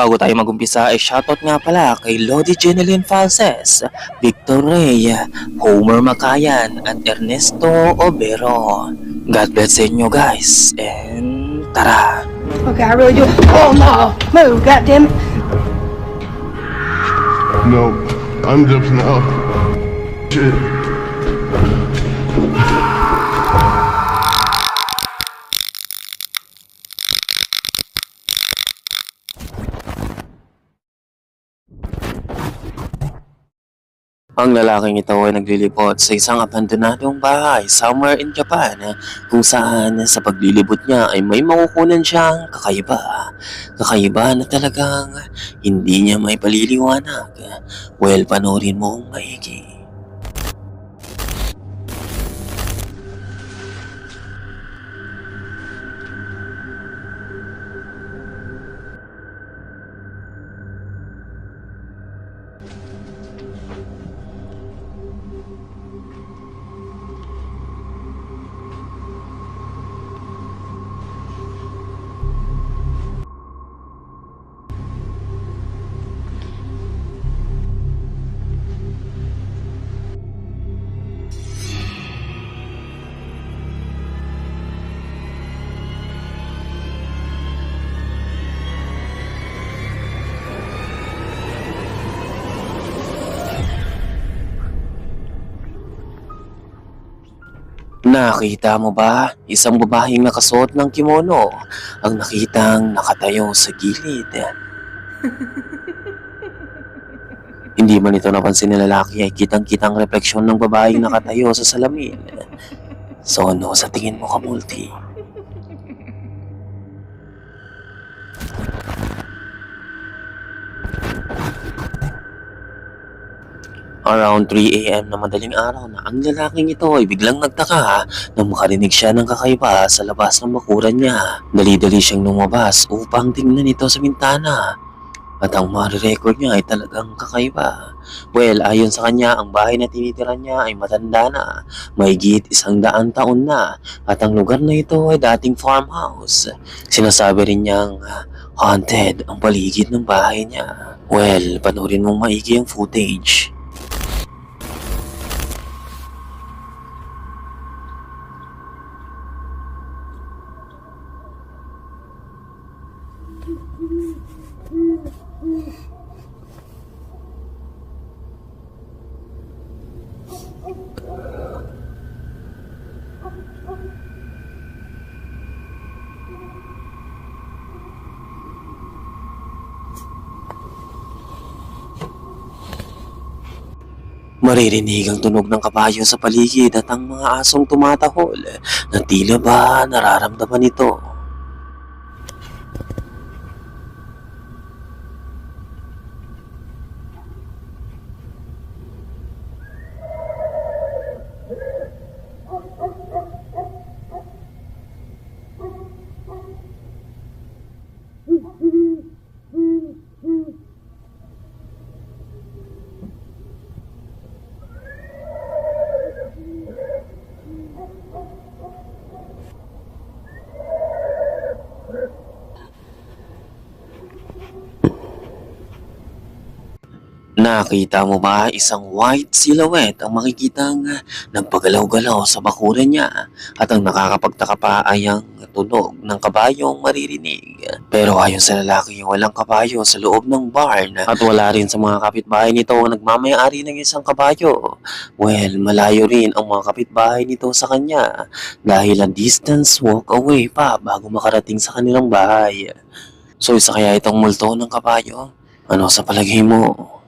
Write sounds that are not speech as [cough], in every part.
Bago tayo magumpisa ay shoutout nga pala kay Lodi Jeneline Falses, Victor Rey, Homer Makayan at Ernesto Obero. God bless sa inyo guys and tara! Okay, I really do. Oh no! Move, goddammit! No, I'm just now. Shit. Ang lalaking ito ay naglilibot sa isang abandonadong bahay somewhere in Japan kung saan sa paglilibot niya ay may makukunan siyang kakaiba. Kakaiba na talagang hindi niya may paliliwanag. Well, panoorin mo maigi. Nakita mo ba isang babaeng nakasuot ng kimono ang nakitang nakatayo sa gilid? [laughs] Hindi man ito napansin ng lalaki ay kitang-kitang refleksyon ng babaeng nakatayo sa salamin. So ano sa tingin mo kamulti? Around 3 a.m. na madaling araw na ang lalaking ito ay biglang nagtaka nang makarinig siya ng kakaiba sa labas ng bakuran niya. Dali-dali siyang lumabas upang tingnan ito sa bintana. At ang marirecord niya ay talagang kakaiba. Well, ayon sa kanya, ang bahay na tinitira niya ay matanda na. Mahigit isang daan taon na. At ang lugar na ito ay dating farmhouse. Sinasabi rin niyang haunted ang paligid ng bahay niya. Well, panoorin mong maigi ang footage. Maririnig ang tunog ng kabayo sa paligid at ang mga asong tumatahol na tila ba nararamdaman ito. Nakita mo ba isang white silhouette ang makikitang nagpagalaw-galaw sa bakuran niya at ang nakakapagtaka pa ay ang tunog ng kabayong maririnig. Pero ayon sa lalaki walang kabayo sa loob ng barn at wala rin sa mga kapitbahay nito ang nagmamayari ng isang kabayo. Well, malayo rin ang mga kapitbahay nito sa kanya dahil ang distance walk away pa bago makarating sa kanilang bahay. So isa kaya itong multo ng kabayo? Ano sa palagay mo?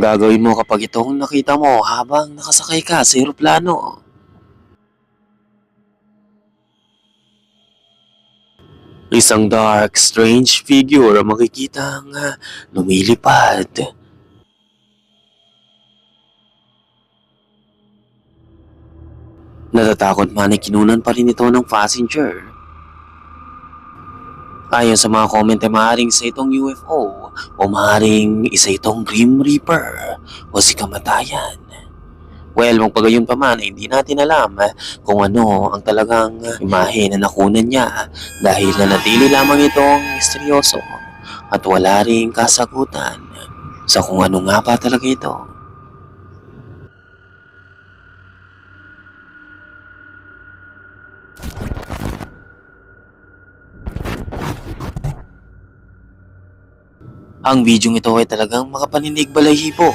Ang gagawin mo kapag itong nakita mo habang nakasakay ka sa eroplano? Isang dark, strange figure ang makikitang ah, lumilipad. Natatakot man ay kinunan pa rin ito ng passenger. Ayon sa mga comment ay maaaring isa itong UFO o maaaring isa itong Grim Reaper o si Kamatayan. Well, magpagayon pa man, ay hindi natin alam eh, kung ano ang talagang imahe na nakunan niya dahil nanatili lamang itong misteryoso at wala ring kasagutan sa kung ano nga pa talaga ito. Ang video ito ay talagang makapaninig balahibo.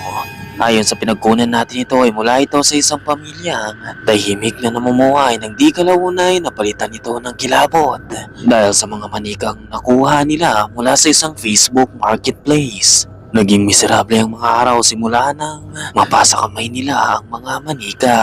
Ayon sa pinagkunan natin ito ay mula ito sa isang pamilya tahimik na namumuhay ng di kalaunay na palitan ito ng kilabot dahil sa mga manikang nakuha nila mula sa isang Facebook marketplace. Naging miserable ang mga araw simula nang mapasa kamay nila ang mga manika.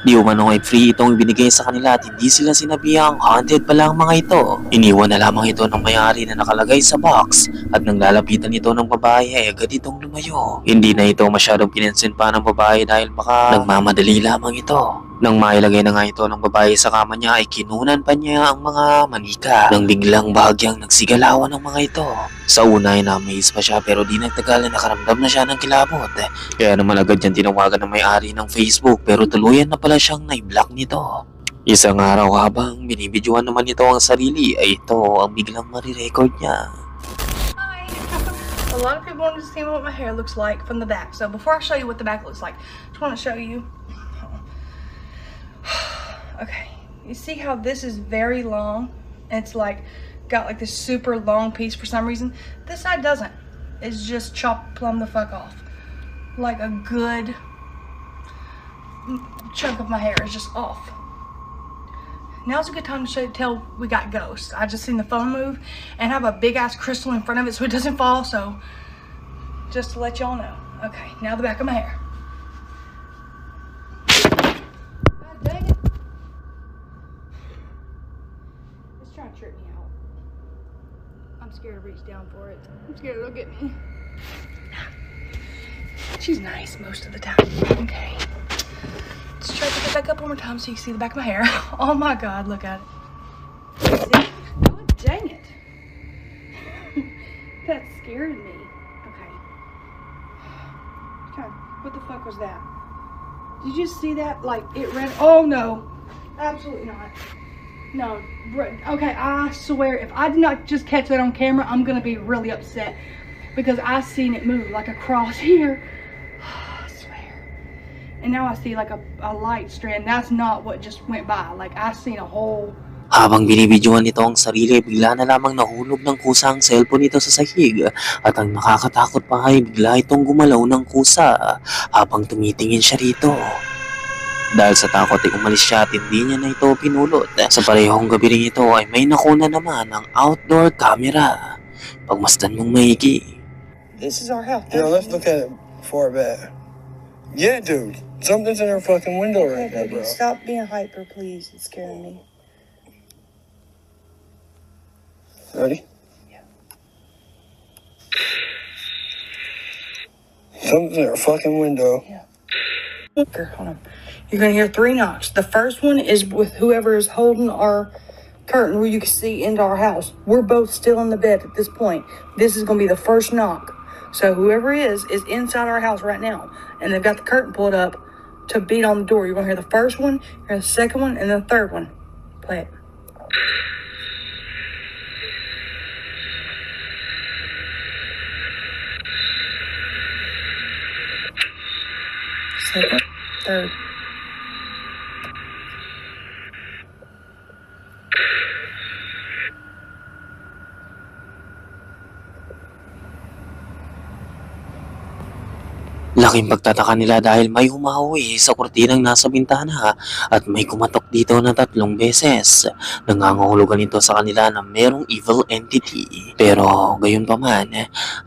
Di umano ay free itong ibinigay sa kanila at hindi sila sinabihang haunted pala ang mga ito. Iniwan na lamang ito ng may-ari na nakalagay sa box at nang lalapitan ito ng babae ay agad itong lumayo. Hindi na ito masyadong pinansin pa ng babae dahil baka nagmamadali lamang ito. Nang mailagay na nga ito ng babae sa kama niya ay kinunan pa niya ang mga manika nang biglang bahagyang nagsigalawan ng mga ito. Sa una ay na-amaze pa siya pero di nagtagal na nakaramdam na siya ng kilabot. Kaya naman agad yan tinawagan ng may-ari ng Facebook pero tuluyan na pala siyang naiblock nito. Isang araw habang binibidyohan naman nito ang sarili ay ito ang biglang marirecord niya. [laughs] A lot of people want to see what my hair looks like from the back. So before I show you what the back looks like, I just want to show you. Okay, you see how this is very long? It's like got like this super long piece for some reason. This side doesn't. It's just chopped plumb the fuck off. Like a good chunk of my hair is just off. Now's a good time to show, you tell we got ghosts. I just seen the phone move and have a big ass crystal in front of it so it doesn't fall. So just to let y'all know. Okay, now the back of my hair. I'm scared to reach down for it. I'm scared it'll get me. She's nice most of the time. Okay. Let's try to pick it back up one more time so you can see the back of my hair. [laughs] Oh my god, look at it. See? Oh, dang it. [laughs] that scared me. Okay. God, what the fuck was that? Did you see that? Like, it ran. Oh no. Absolutely not. No. Okay, I swear, if I did not just catch that on camera, I'm gonna be really upset. Because I seen it move like across [laughs] here. [sighs] I swear. And now I see like a, a light strand. That's not what just went by. Like I seen a whole Habang binibidyohan nito ang sarili, bigla na lamang nahulog ng kusa ang cellphone nito sa sahig. At ang nakakatakot pa ay bigla itong gumalaw ng kusa habang tumitingin siya rito. Dahil sa takot ay umalis siya at hindi niya na ito pinulot. Sa parehong gabi rin ito ay may nakuna naman ang outdoor camera. Pagmasdan mong maigi. This is our house. Yeah, let's look at it before bed. Yeah, dude. Something's in her fucking window right now, bro. Stop being hyper, please. It's scaring me. Ready? Yeah. Something's in her fucking window. Here, hold on. You're gonna hear three knocks. The first one is with whoever is holding our curtain where you can see into our house. We're both still in the bed at this point. This is gonna be the first knock. So whoever is is inside our house right now, and they've got the curtain pulled up to beat on the door. You're gonna hear the first one, hear the second one, and the third one. Play it. Second, third. Laking pagtataka nila dahil may humawi sa kurtinang nasa bintana at may kumatok dito na tatlong beses. Nangangahulugan ito sa kanila na merong evil entity. Pero gayon pa man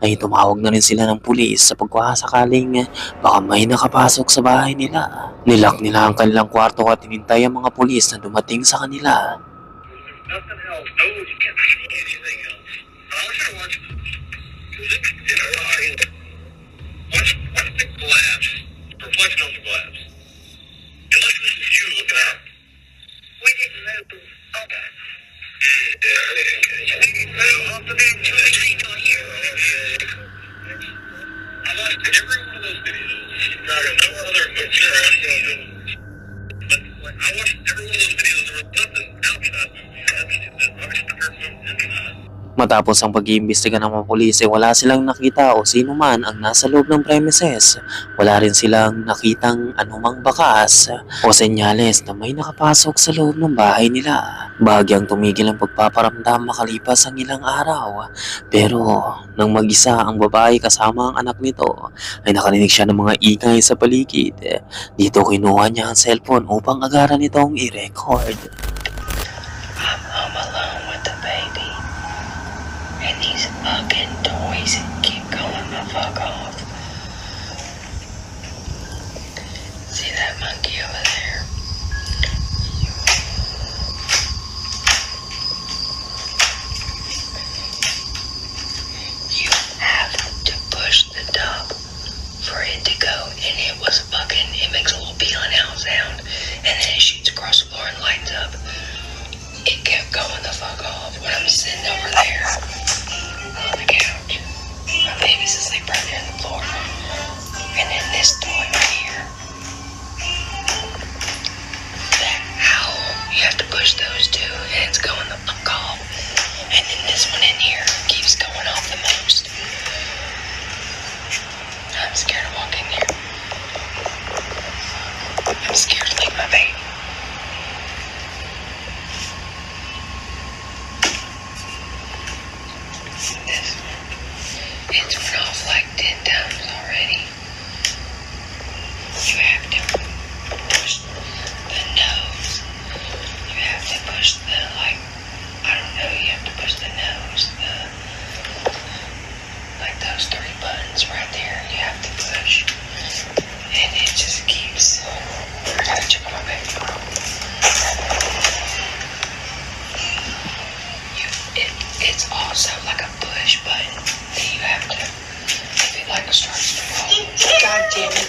ay tumawag na rin sila ng pulis sa pagkakasakaling baka may nakapasok sa bahay nila. Nilak nila ang kanilang kwarto at tinintay ang mga pulis na dumating sa kanila. nothing glass, reflection on the glass. Unless this is you looking out. We didn't move. Okay. Yeah, Off the damn train on here. I watched every one of those videos. Not no other movie. But I watched every one of those videos. There was nothing Matapos ang pag-iimbestiga ng mga pulis, eh, wala silang nakita o sino man ang nasa loob ng premises. Wala rin silang nakitang anumang bakas o senyales na may nakapasok sa loob ng bahay nila. Bahagyang tumigil ang pagpaparamdam makalipas ang ilang araw. Pero nang mag-isa ang babae kasama ang anak nito, ay nakarinig siya ng mga ingay sa paligid. Dito kinuha niya ang cellphone upang agaran itong i-record. Monkey damn it.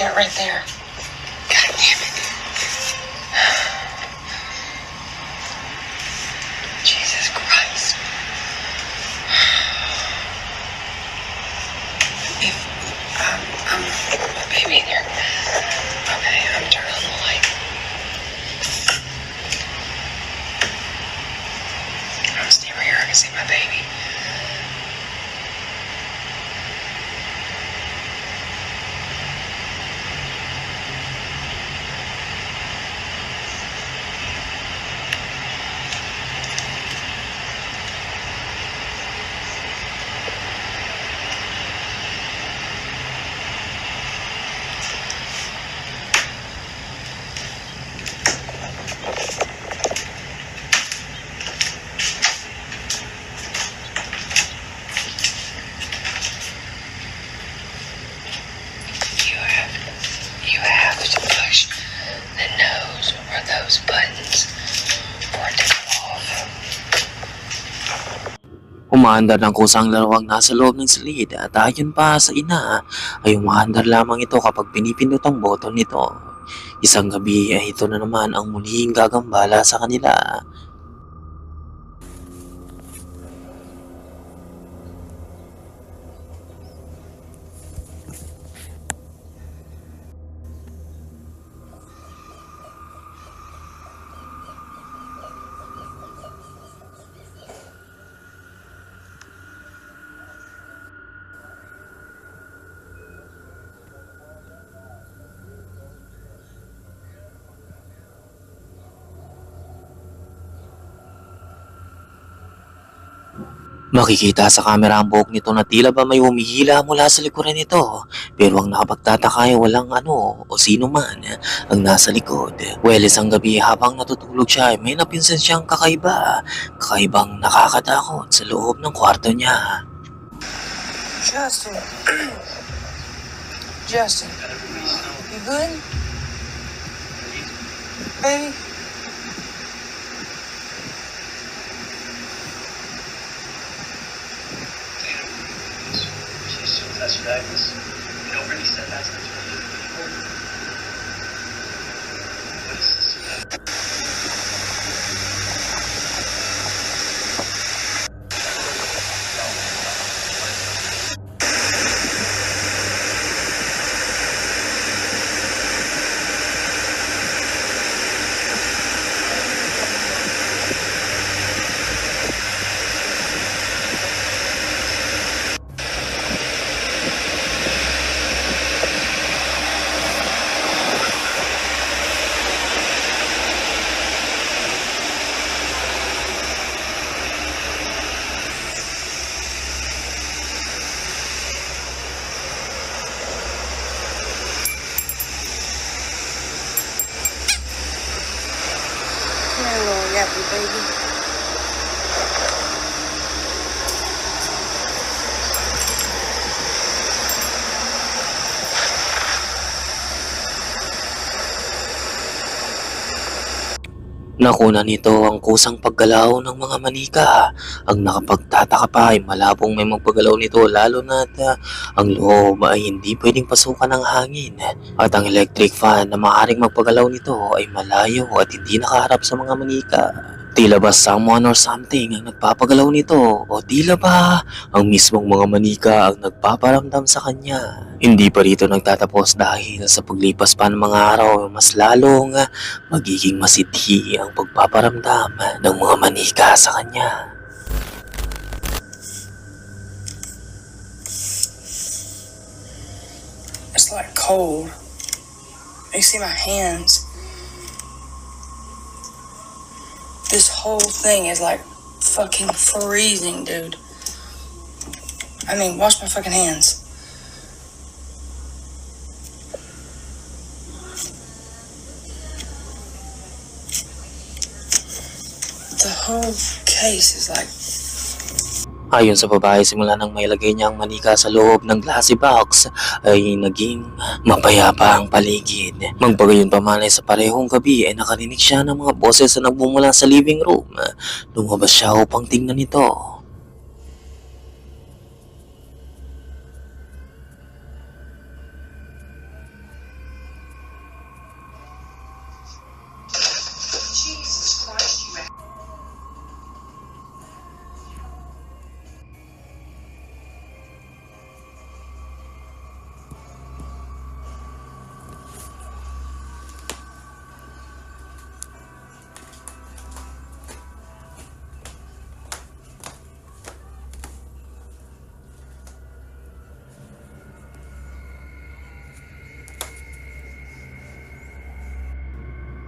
That right there. God damn it. [sighs] Jesus Christ. If, um, um, baby in here. Okay, I'm turning on the light. I'm standing right here. I can see my baby. Umaandar ng kusang laruang nasa loob ng silid at ayon pa sa ina ay umaandar lamang ito kapag pinipindot ang button nito. Isang gabi ay ito na naman ang muling gagambala sa kanila. Makikita sa kamera ang buhok nito na tila ba may humihila mula sa likuran nito. Pero ang nakapagtataka ay walang ano o sino man ang nasa likod. Well, isang gabi habang natutulog siya ay may napinsan siyang kakaiba. Kakaibang nakakatakot sa loob ng kwarto niya. Justin. Justin. You good? Baby? That's your Agnes. You know, Brittany said that's not true. What is this? happy, baby. Nakuna nito ang kusang paggalaw ng mga manika. Ang nakapagtataka pa ay malabong may magpagalaw nito lalo na ang loob ay hindi pwedeng pasukan ng hangin. At ang electric fan na maaaring magpagalaw nito ay malayo at hindi nakaharap sa mga manika. Tila ba someone or something ang nagpapagalaw nito o tila ba ang mismong mga manika ang nagpaparamdam sa kanya. Hindi pa rito nagtatapos dahil sa paglipas pa ng mga araw mas lalong magiging masithi ang pagpaparamdam ng mga manika sa kanya. It's like cold. You see my hands. This whole thing is like fucking freezing, dude. I mean, wash my fucking hands. The whole case is like Ayon sa babae, simula nang may lagay niya ang manika sa loob ng glassy box, ay naging mapayapa ang paligid. Magpagayon pa man ay sa parehong gabi ay nakarinig siya ng mga boses na nagbumula sa living room. Lumabas siya upang tingnan ito.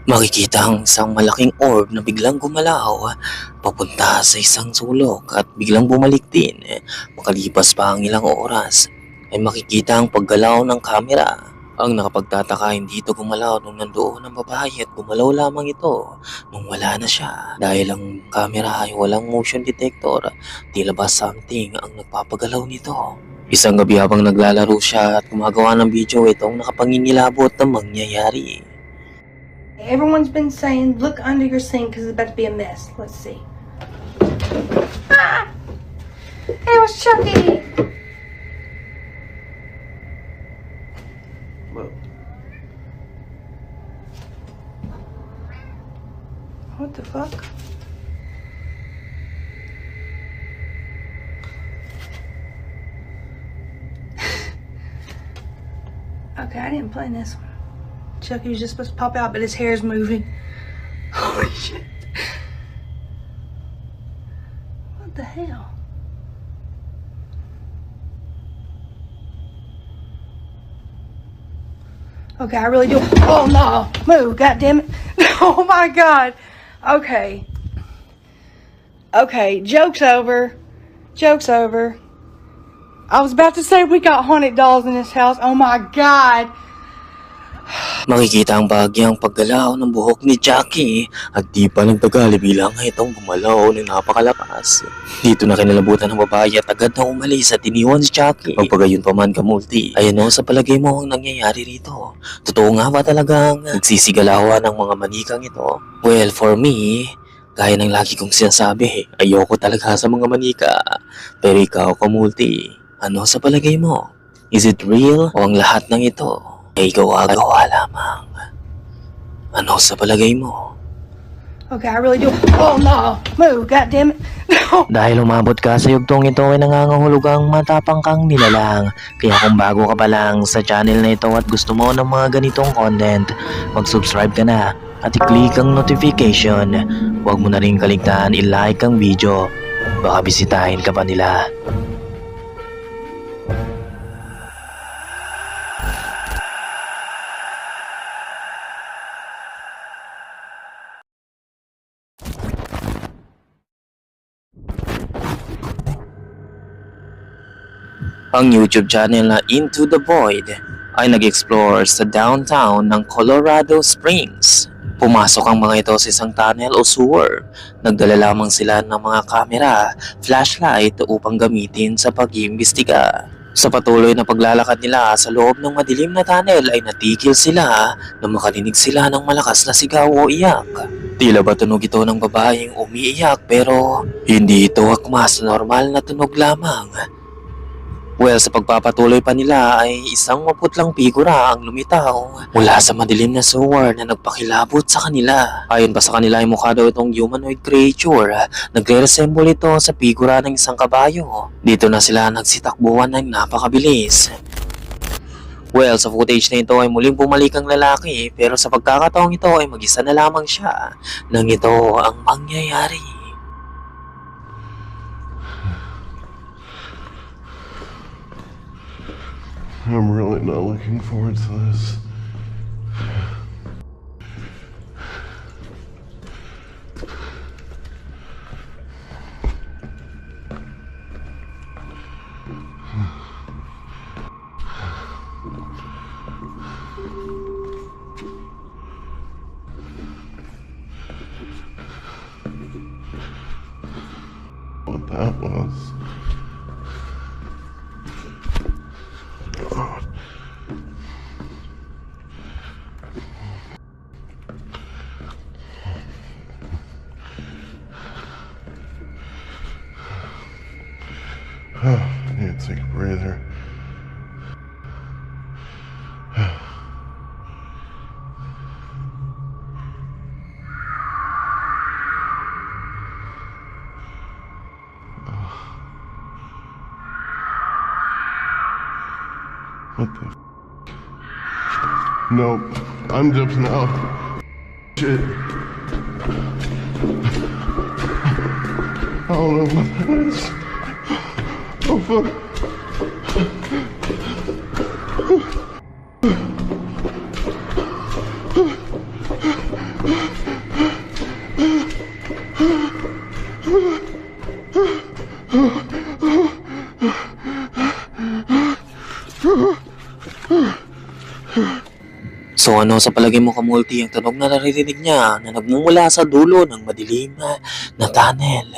Makikita ang isang malaking orb na biglang gumalaw papunta sa isang sulok at biglang bumalik din. Makalipas pa ang ilang oras ay makikita ang paggalaw ng kamera. Ang nakapagtataka hindi ito gumalaw nung nandoon ang babae at gumalaw lamang ito nung wala na siya. Dahil ang kamera ay walang motion detector, tila ba something ang nagpapagalaw nito. Isang gabi habang naglalaro siya at gumagawa ng video itong nakapangingilabot ng mangyayari. Everyone's been saying, look under your sink because it's about to be a mess. Let's see. Ah! It was Chucky! What the fuck? [laughs] okay, I didn't plan this one. Chucky was just supposed to pop out, but his hair's moving. Holy shit. What the hell? Okay, I really do. Oh no, move, god damn it. [laughs] Oh my god. Okay. Okay, joke's over. Joke's over. I was about to say we got haunted dolls in this house. Oh my god. Makikita ang bahagyang paggalaw ng buhok ni Jackie at di pa nagtagal bilang itong gumalaw ng napakalakas. Dito na kinalabutan ng babae at agad na umalis at iniwan si Jackie. Magpagayon pa man kamulti. Ayan o, sa palagay mo ang nangyayari rito. Totoo nga ba talagang nagsisigalawan ng mga manikang ito? Well, for me, gaya ng lagi kong sinasabi, ayoko talaga sa mga manika. Pero ikaw, kamulti, ano sa palagay mo? Is it real o ang lahat ng ito ay gawa-gawa lamang? Ano sa palagay mo? Okay, I really do. Oh no, move, god damn it. No. Dahil umabot ka sa yugtong ito ay nangangahulugang matapang kang nilalang. Kaya kung bago ka pa lang sa channel na ito at gusto mo ng mga ganitong content, mag-subscribe ka na at i-click ang notification. Huwag mo na rin kaligtaan i-like ang video. Baka bisitahin ka pa nila. Ang YouTube channel na Into the Void ay nag-explore sa downtown ng Colorado Springs. Pumasok ang mga ito sa isang tunnel o sewer. Nagdala lamang sila ng mga kamera, flashlight upang gamitin sa pag-iimbestiga. Sa patuloy na paglalakad nila sa loob ng madilim na tunnel ay natigil sila na makarinig sila ng malakas na sigaw o iyak. Tila ba tunog ito ng babaeng umiiyak pero hindi ito akmas normal na tunog lamang. Well, sa pagpapatuloy pa nila ay isang maputlang figura ang lumitaw mula sa madilim na sewer na nagpakilabot sa kanila. Ayon pa sa kanila ay mukha daw itong humanoid creature. Nagre-resemble ito sa figura ng isang kabayo. Dito na sila nagsitakbuhan ng napakabilis. Well, sa footage na ito ay muling bumalik ang lalaki pero sa pagkakataong ito ay mag-isa na lamang siya nang ito ang mangyayari. I'm really not looking forward to this. What that was. What the? F- nope. I'm just now. Shit. I don't know what that is. Oh fuck. So ano sa palagay mo kamulti ang tunog na naririnig niya na nagmumula sa dulo ng madilim na tunnel?